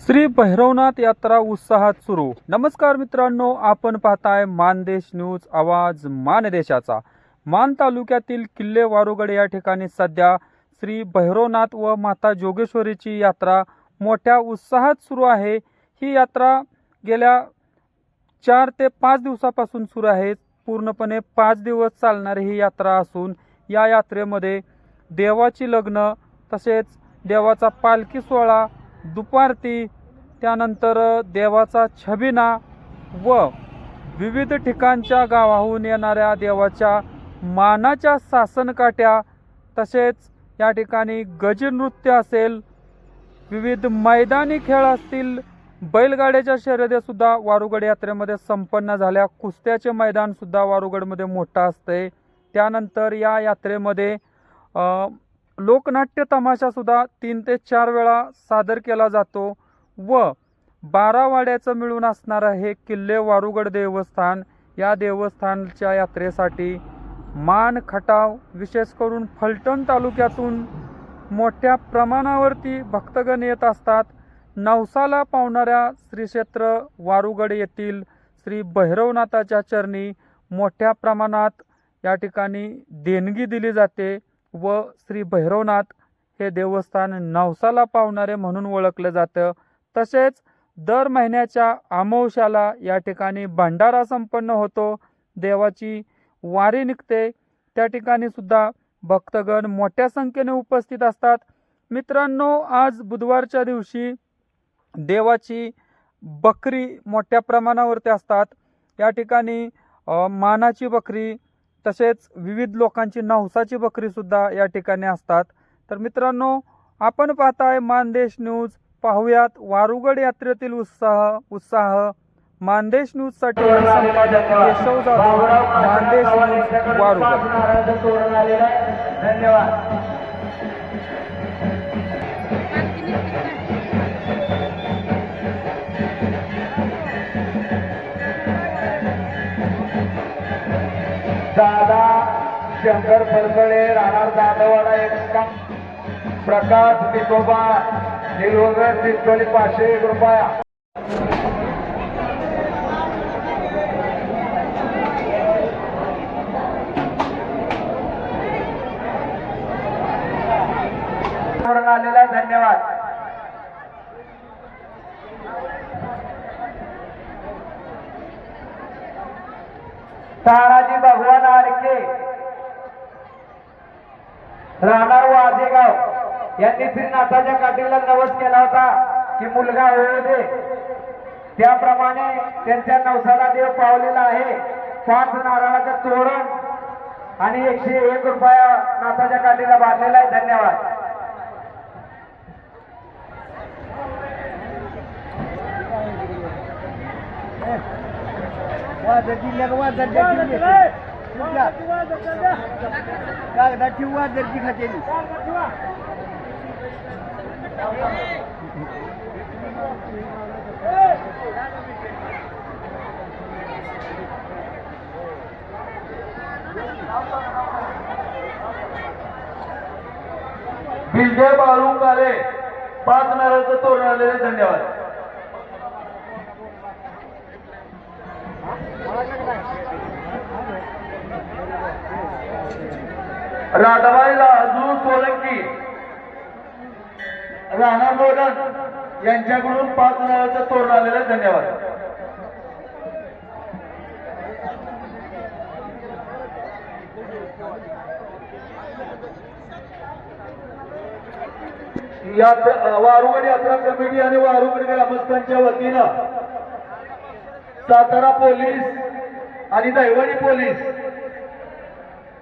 श्री भैरवनाथ यात्रा उत्साहात सुरू. नमस्कार मित्रांनो आपण पाहताय मानदेश न्यूज आवाज मानदेशाचा. मान तालुक्यातील किल्ले वारुगड या ठिकाणी सध्या श्री भैरवनाथ व माता जोगेश्वरीची यात्रा मोठ्या उत्साहात सुरू आहे. ही यात्रा गेल्या चार ते पाच दिवसापासून सुरू आहे. पूर्णपणे पाच दिवस चालणारी ही यात्रा असून या यात्रेमध्ये देवाची लग्न तसेच देवाचा पालखी सोहळा दुपारती त्यानंतर देवाचा छबिना व विविध ठिकाणच्या गावाहून येणाऱ्या देवाच्या मानाच्या सासनकाठ्या तसेच या ठिकाणी गजनृत्य असेल विविध मैदानी खेळ असतील बैलगाड्याच्या शर्यतीसुद्धा वारुगड यात्रेमध्ये संपन्न झाल्या. कुस्त्याचे मैदानसुद्धा वारुगडमध्ये मोठं असते त्यानंतर या यात्रेमध्ये लोकनाट्य तमाशा सुद्धा तीन ते चार वेळा सादर केला जातो व बारावाड्याचं मिळून असणारं हे किल्ले वारुगड देवस्थान. या देवस्थानच्या यात्रेसाठी मान खटाव विशेष करून फलटण तालुक्यातून मोठ्या प्रमाणावरती भक्तगण येत असतात. नवसाला पावणाऱ्या श्रीक्षेत्र वारुगड येथील श्री भैरवनाथाच्या चरणी मोठ्या प्रमाणात या ठिकाणी देणगी दिली जाते. व श्री भैरवनाथ हे देवस्थान नवसाला पावणारे म्हणून ओळखलं जातं. तसेच दर महिन्याच्या अमावश्याला या ठिकाणी भंडारा संपन्न होतो. देवाची वारी निघते. त्या ठिकाणी सुद्धा भक्तगण मोठ्या संख्येने उपस्थित असतात. मित्रांनो आज बुधवारच्या दिवशी देवाची बकरी मोठ्या प्रमाणावरती असतात. या ठिकाणी मानाची बकरी तसेच विविध लोकांची नवसाची बकरी सुद्धा या ठिकाणी असतात. तर मित्रांनो आपण पाहताय मानदेश न्यूज. पाहुयात वारुगड यात्रेतील उत्साह उत्साह. मानदेश न्यूजसाठी मी संपादक केशव जाधव मानदेश न्यूज वारुगड. धन्यवाद. शंकर फलकडे राहणार दादवाडा एक प्रकाश पिकोबा निलवगर चिंचोली पाचशे एक रुपया. आलेला आहे, धन्यवाद. ताराजी भगवान आडके राहणार वाजेगाव. यांनी श्रीनाथाच्या काठीला नवस केला होता की मुलगा होऊ दे. त्याप्रमाणे त्यांच्या नवसाला देव पावलेला आहे. पाच नारळाचं तोरण आणि एकशे एक रुपया नाथाच्या काठीला बांधलेला आहे. धन्यवाद. कागदाची वाजरची खातेली विजय काले पाच नारळाचं तोरण आलेले धन्यवाद. राधाबाई लाजू सोलंकी. राणा मोदन यांच्याकडून पाच नारळाचं तोरण आलेले धन्यवाद. यात वारुगड यात्रा कमिटी आणि वारुगड ग्रामस्थांच्या वतीनं सातारा पोलीस आणि दैवणी पोलीस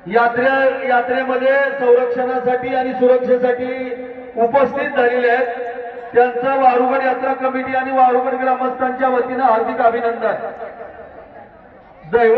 यात्रे यात्रेमध्ये संरक्षणासाठी आणि सुरक्षेसाठी उपस्थित झालेले आहेत. त्यांचं वारुगड यात्रा कमिटी आणि वारुगड ग्रामस्थांच्या वतीनं हार्दिक अभिनंदन. दैव